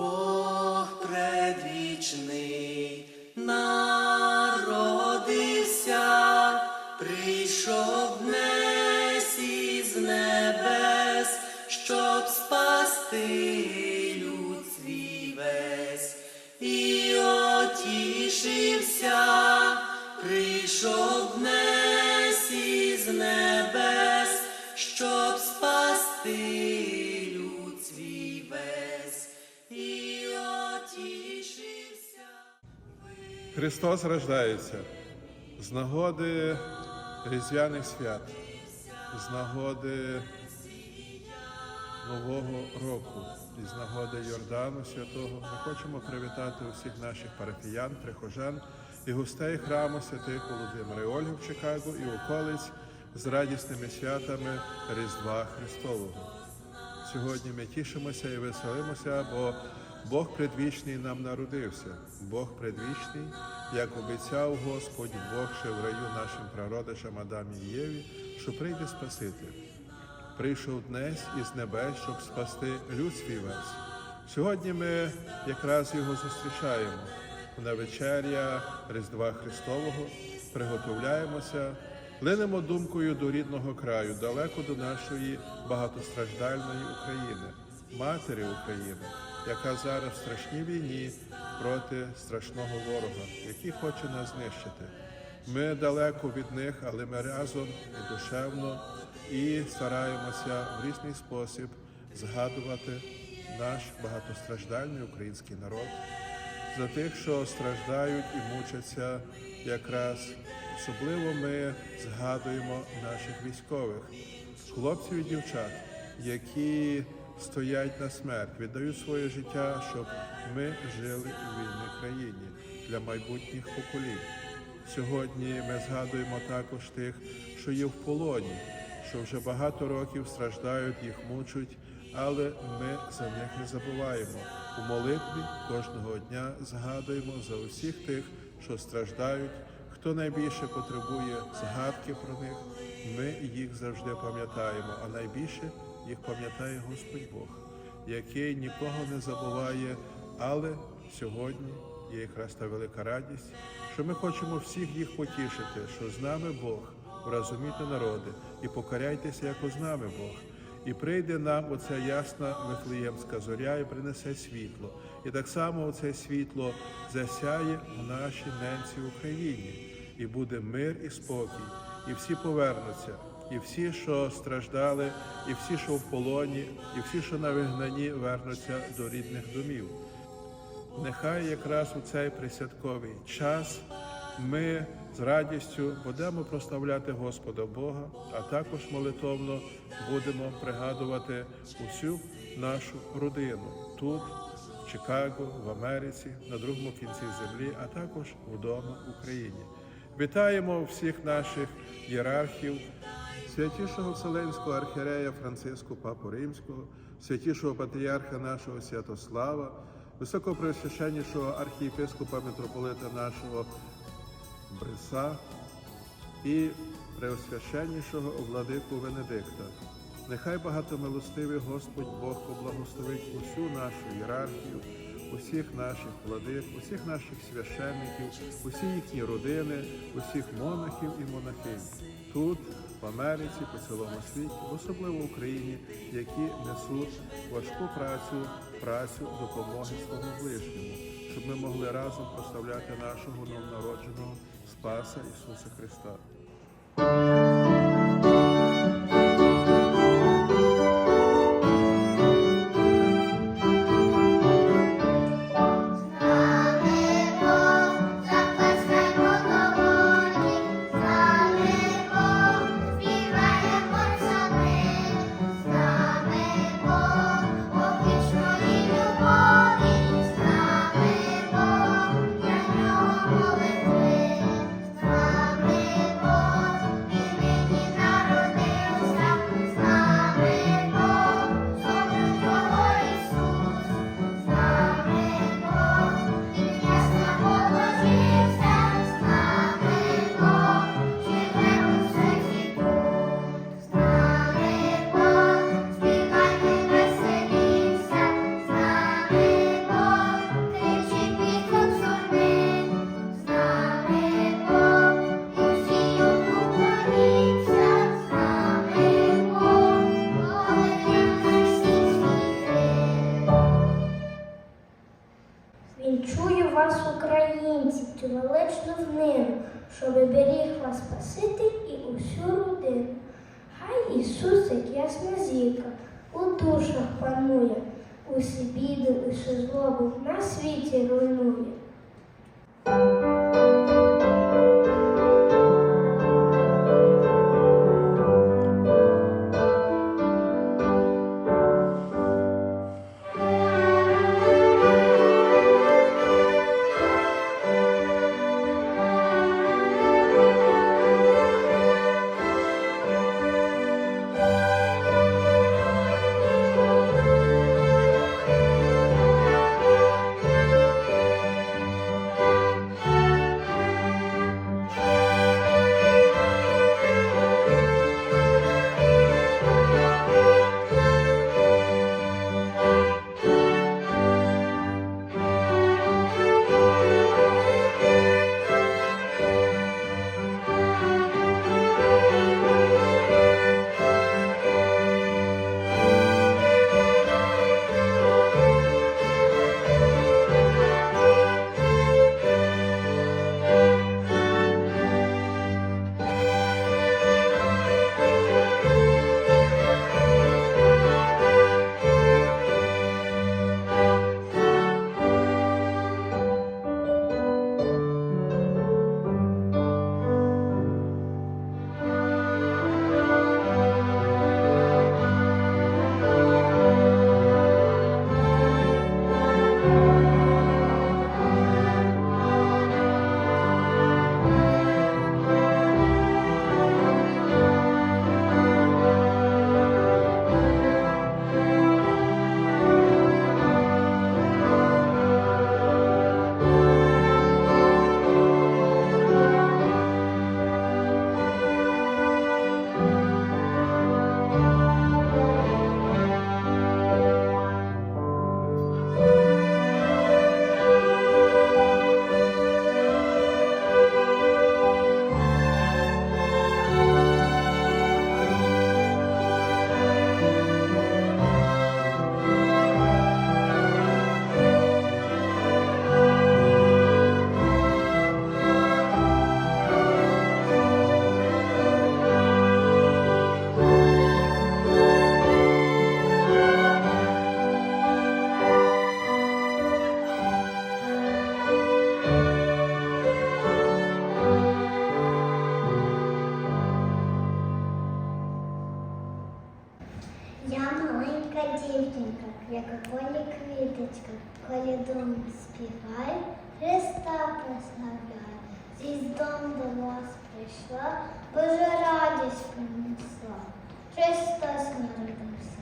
Бог предвічний Христос рождається з нагоди Різдвяних свят, з нагоди Нового року і з нагоди Йордану Святого. Ми хочемо привітати усіх наших парафіян, прихожан і гостей храму святих Володимира і Ольги в Чикаго і околиць з радісними святами Різдва Христового. Сьогодні ми тішимося і веселимося, бо Бог предвічний нам народився. Бог предвічний, як обіцяв Господь Бог ще в раю нашим прародичам Адамі і Єві, що прийде Спаситель. Прийшов днес із небес, щоб спасти люд свій весь. Сьогодні ми якраз його зустрічаємо на вечеря Різдва Христового, приготовляємося, линемо думкою до рідного краю, далеко до нашої багатостраждальної України, матері України, яка зараз в страшній війні проти страшного ворога, який хоче нас знищити. Ми далеко від них, але ми разом і душевно і стараємося в різний спосіб згадувати наш багатостраждальний український народ за тих, що страждають і мучаться якраз. Особливо ми згадуємо наших військових, хлопців і дівчат, які стоять на смерть, віддають своє життя, щоб ми жили у вільній країні для майбутніх поколінь. Сьогодні ми згадуємо також тих, що є в полоні, що вже багато років страждають, їх мучать, але ми за них не забуваємо. У молитві кожного дня згадуємо за усіх тих, що страждають. Хто найбільше потребує згадки про них, ми їх завжди пам'ятаємо, а найбільше їх пам'ятає Господь Бог, який нікого не забуває, але сьогодні є якраз та велика радість, що ми хочемо всіх їх потішити, що з нами Бог, вразумійте народи і покоряйтеся, як з нами Бог. І прийде нам оця ясна Вифлеємська зоря і принесе світло. І так само оце світло засяє в нашій ненці Україні. І буде мир і спокій, і всі повернуться, і всі, що страждали, і всі, що в полоні, і всі, що на вигнанні, вернуться до рідних домів. Нехай якраз у цей присвятковий час ми з радістю будемо прославляти Господа Бога, а також молитовно будемо пригадувати усю нашу родину тут, в Чикаго, в Америці, на другому кінці землі, а також вдома в Україні. Вітаємо всіх наших ієрархів, святішого Вселенського архірея Франциску Папу Римського, святішого патріарха нашого Святослава, високопреосвященнішого архієпископа митрополита нашого Бриса і преосвященнішого владику Венедикта. Нехай багатомилостивий Господь Бог поблагословить усю нашу ієрархію, усіх наших владик, усіх наших священників, усі їхні родини, усіх монахів і монахинь тут, в Америці, по цілому світі, особливо в Україні, які несуть важку працю, працю допомоги своєму ближньому, щоб ми могли разом прославляти нашого новонародженого Спаса Ісуса Христа. Хай Ісус, як ясна зірка, у душах панує, усі біди, усю злобу на світі руйнує. Квіточка, колядом співай, Христа прославляй, Звіздом до вас прийшла, Божа радість принесла. Христос народився.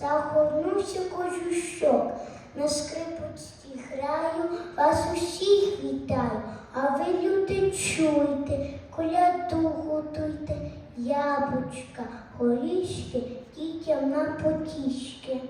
загорнувся кожущок, на скрипочці граю, вас усіх вітаю, а ви, люди, чуйте, коляду готуйте, яблучка, горішки, дітям на потішки.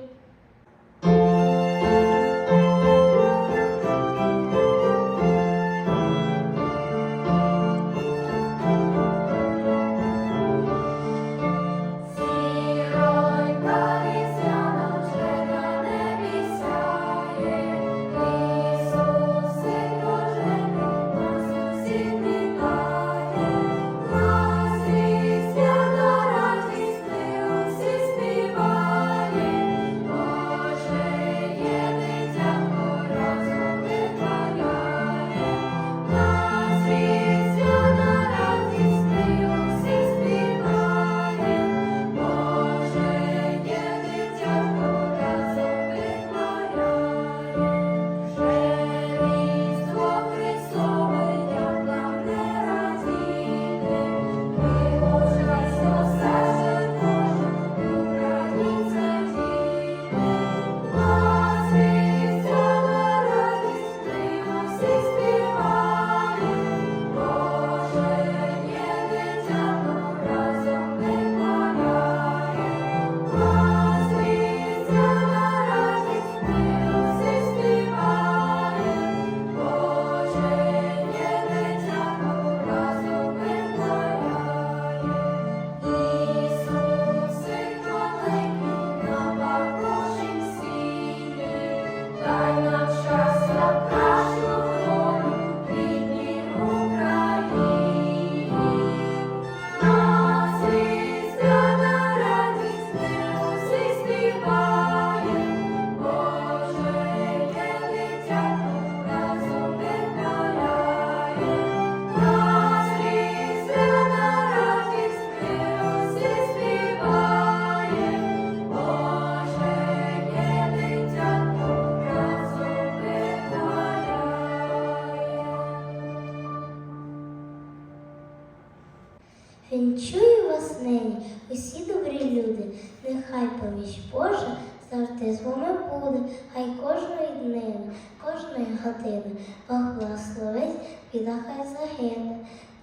загине.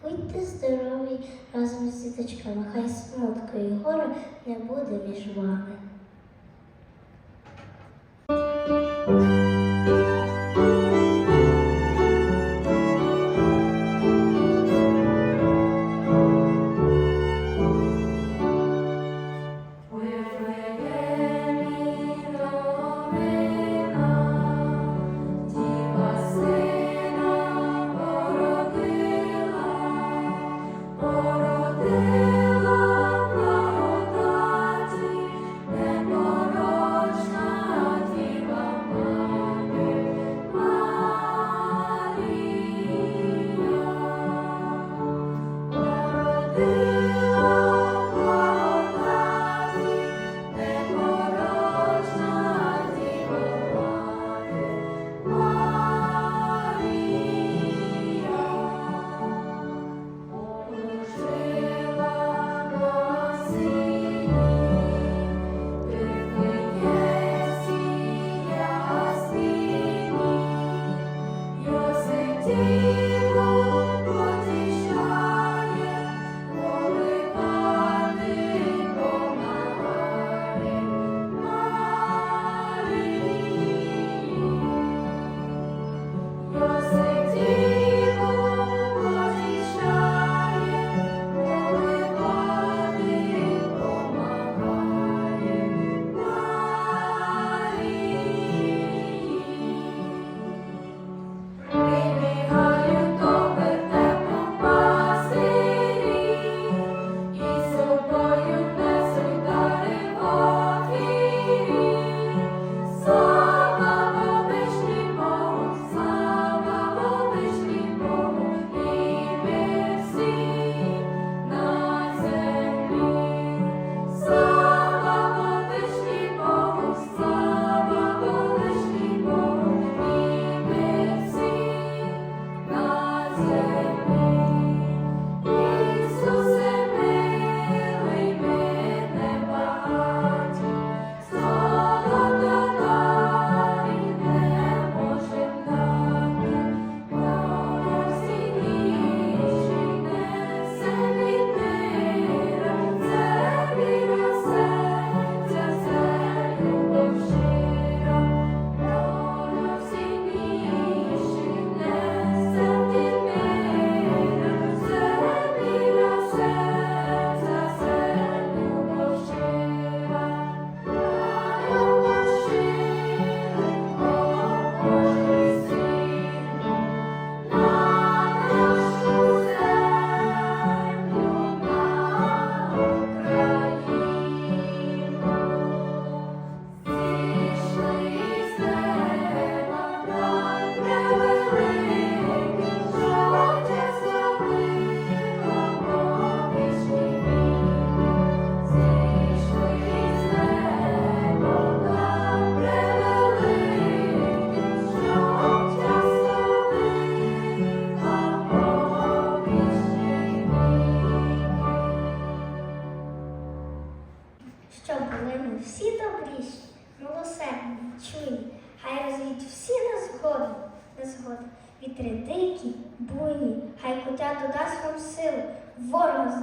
Будьте здорові разом з діточками, хай смутку і гору не буде між вами.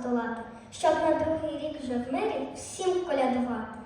здолати, щоб на другий рік вже в мирі всім колядувати.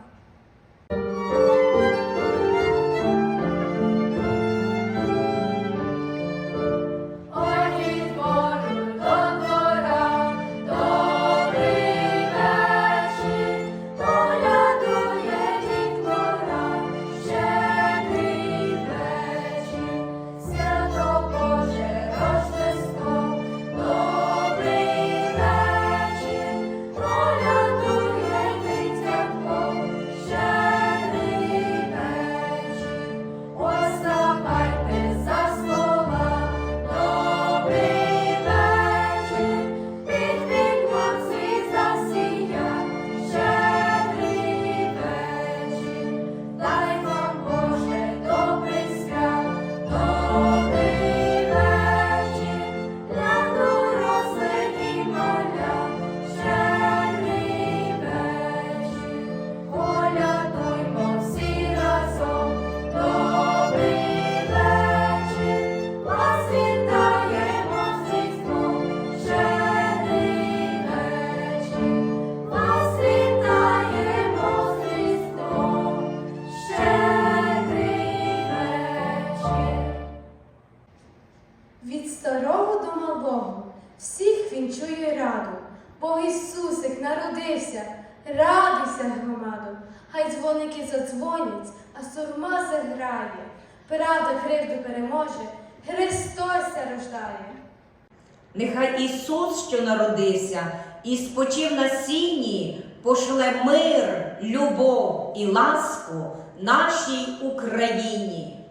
що народився, і спочив на сіні, пошле мир, любов і ласку нашій Україні.